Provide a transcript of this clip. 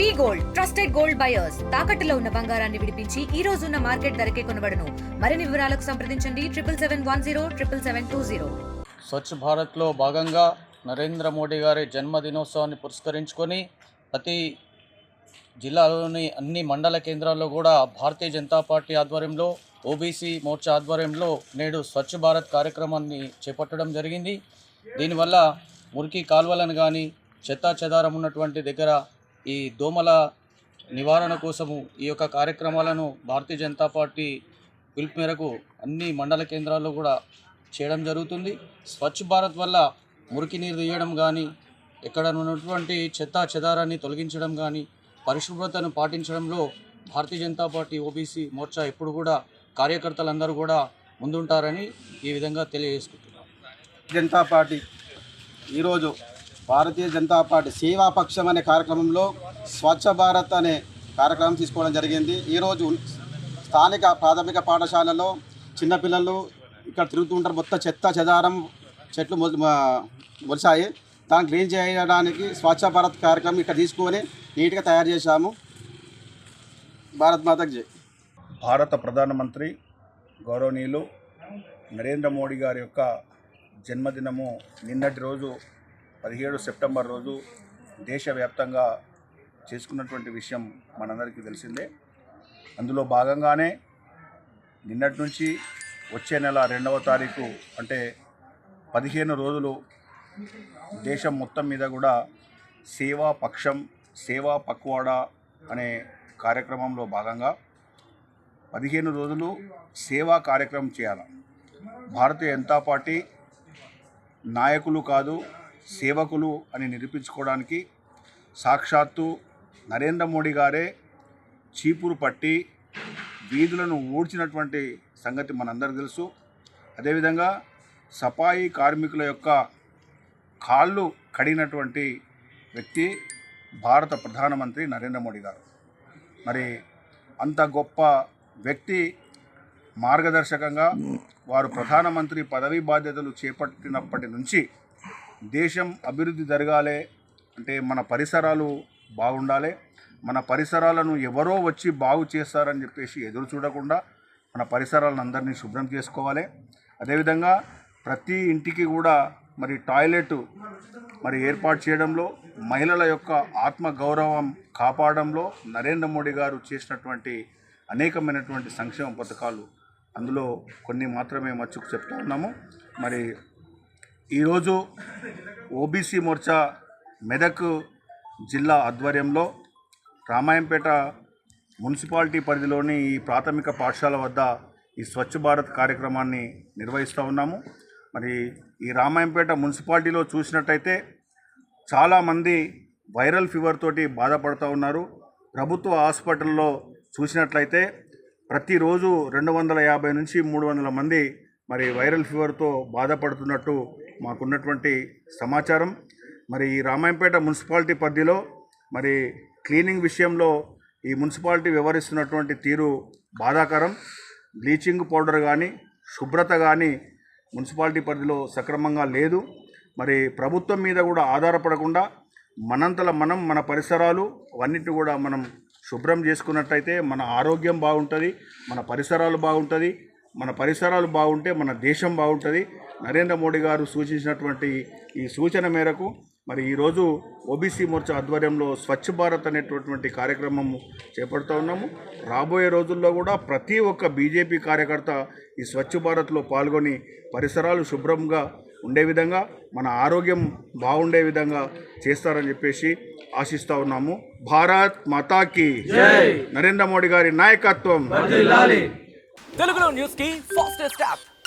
V gold trusted gold buyers. తాకట్టులో ఉన్న బంగారాన్ని విడిపించి ఈ రోజు ఉన్న మార్కెట్ ధరకే కొనబడను. మరిన్ని వివరాలకు సంప్రదించండి. Triple seven one zero triple seven two zero. స్వచ్ఛ భారత్లో భాగంగా నరేంద్ర మోడీ గారి జన్మదినోత్సవాన్ని పురస్కరించుకొని ప్రతి జిల్లాలోని అన్ని మండల కేంద్రాల్లో కూడా భారతీయ జనతా పార్టీ ఆధ్వర్యంలో ఓబీసీ మోర్చా ఆధ్వర్యంలో నేడు స్వచ్ఛ భారత్ కార్యక్రమాన్ని చేపట్టడం జరిగింది. దీనివల్ల మురికి కాల్వలను కానీ చెత్తా చెదారం ఉన్నటువంటి దగ్గర ఈ దోమల నివారణ కోసము ఈ యొక్క కార్యక్రమాలను భారతీయ జనతా పార్టీ పిలుపు మేరకు అన్ని మండల కేంద్రాల్లో కూడా చేయడం జరుగుతుంది. స్వచ్ఛ భారత్ వల్ల మురికి నీరు తీయడం కానీ ఇక్కడ ఉన్నటువంటి చెత్త చెదారాన్ని తొలగించడం కానీ పరిశుభ్రతను పాటించడంలో భారతీయ జనతా పార్టీ ఓబీసీ మోర్చా ఎప్పుడు కూడా కార్యకర్తలందరూ కూడా ముందుంటారని ఈ విధంగా తెలియజేసుకుంటున్నాం. జనతా పార్టీ ఈరోజు భారతీయ జనతా పార్టీ సేవాపక్షం అనే కార్యక్రమంలో స్వచ్ఛ భారత్ అనే కార్యక్రమం తీసుకోవడం జరిగింది. ఈరోజు స్థానిక ప్రాథమిక పాఠశాలలో చిన్నపిల్లలు ఇక్కడ తిరుగుతూ ఉంటారు. మొత్తం చెత్త చెదారం చెట్లు మొలిచాయి దాన్ని క్లీన్ చేయడానికి స్వచ్ఛ భారత్ కార్యక్రమం ఇక్కడ తీసుకొని నీట్గా తయారు చేశాము. భారత్ మాతకు జై. భారత ప్రధానమంత్రి గౌరవనీయులు నరేంద్ర మోడీ గారి యొక్క జన్మదినము నిన్నటి రోజు పదిహేడు సెప్టెంబర్ రోజు దేశవ్యాప్తంగా చేసుకున్నటువంటి విషయం మనందరికీ తెలిసిందే. అందులో భాగంగానే నిన్నటి నుంచి వచ్చే నెల రెండవ తారీఖు అంటే పదిహేను రోజులు దేశం మొత్తం మీద కూడా సేవా పక్షం సేవా పక్వాడా అనే కార్యక్రమంలో భాగంగా పదిహేను రోజులు సేవా కార్యక్రమం చేయాలి. భారతీయ జనతా పార్టీ నాయకులు కాదు సేవకులు అని నిరూపించుకోవడానికి సాక్షాత్తు నరేంద్ర మోడీ గారే చీపురు పట్టి వీధులను ఊడ్చినటువంటి సంగతి మనందరికీ తెలుసు. అదేవిధంగా సఫాయి కార్మికుల యొక్క కాళ్ళు కడిగినటువంటి వ్యక్తి భారత ప్రధానమంత్రి నరేంద్ర మోడీ గారు. మరి అంత గొప్ప వ్యక్తి మార్గదర్శకంగా వారు ప్రధానమంత్రి పదవీ బాధ్యతలు చేపట్టినప్పటి నుంచి దేశం అభివృద్ధి జరగాలి అంటే మన పరిసరాలు బాగుండాలి మన పరిసరాలను ఎవరో వచ్చి బాగు చేస్తారని చెప్పేసి ఎదురు చూడకుండా మన పరిసరాలను అందరినీ శుభ్రం చేసుకోవాలి. అదేవిధంగా ప్రతి ఇంటికి కూడా మరి టాయిలెట్ మరి ఏర్పాటు చేయడంలో మహిళల యొక్క ఆత్మ గౌరవం కాపాడంలో నరేంద్ర మోడీ గారు చేసినటువంటి అనేకమైనటువంటి సంక్షేమ పథకాలు అందులో కొన్ని మాత్రమే మచ్చుకు చెప్తా ఉన్నాము. మరి ఈరోజు ఓబీసీ మోర్చా మెదక్ జిల్లా ఆధ్వర్యంలో రామాయంపేట మున్సిపాలిటీ పరిధిలోని ఈ ప్రాథమిక పాఠశాల వద్ద ఈ స్వచ్ఛ భారత్ కార్యక్రమాన్ని నిర్వహిస్తూ ఉన్నాము. మరి ఈ రామాయంపేట మున్సిపాలిటీలో చూసినట్టయితే చాలామంది వైరల్ ఫీవర్ తోటి బాధపడుతూ ఉన్నారు. ప్రభుత్వ హాస్పిటల్లో చూసినట్లయితే ప్రతిరోజు రెండు వందల యాభై నుంచి మూడు వందల మంది మరి వైరల్ ఫీవర్తో బాధపడుతున్నట్టు మాకున్నటువంటి సమాచారం. మరి ఈ రామాయంపేట మున్సిపాలిటీ పరిధిలో మరి క్లీనింగ్ విషయంలో ఈ మున్సిపాలిటీ వ్యవహరిస్తున్నటువంటి తీరు బాధాకరం. బ్లీచింగ్ పౌడర్ కానీ శుభ్రత కానీ మున్సిపాలిటీ పరిధిలో సక్రమంగా లేదు. మరి ప్రభుత్వం మీద కూడా ఆధారపడకుండా మనంతల మనం మన పరిసరాలు అవన్నిటిని కూడా మనం శుభ్రం చేసుకున్నట్టయితే మన ఆరోగ్యం బాగుంటుంది మన పరిసరాలు బాగుంటుంది మన పరిసరాలు బాగుంటే మన దేశం బాగుంటుంది. నరేంద్ర మోడీ గారు సూచించినటువంటి ఈ సూచన మేరకు మరి ఈరోజు ఓబీసీ మోర్చా ఆధ్వర్యంలో స్వచ్ఛ భారత్ అనేటటువంటి కార్యక్రమం చేపడుతూ ఉన్నాము. రాబోయే రోజుల్లో కూడా ప్రతి ఒక్క బీజేపీ కార్యకర్త ఈ స్వచ్ఛ భారత్లో పాల్గొని పరిసరాలు శుభ్రంగా ఉండే విధంగా మన ఆరోగ్యం బాగుండే విధంగా చేస్తారని చెప్పేసి ఆశిస్తూ ఉన్నాము. భారత్ మాతాకి నరేంద్ర మోడీ గారి నాయకత్వం. తెలుగులో న్యూస్కి ఫాస్టెస్ట్ యాప్.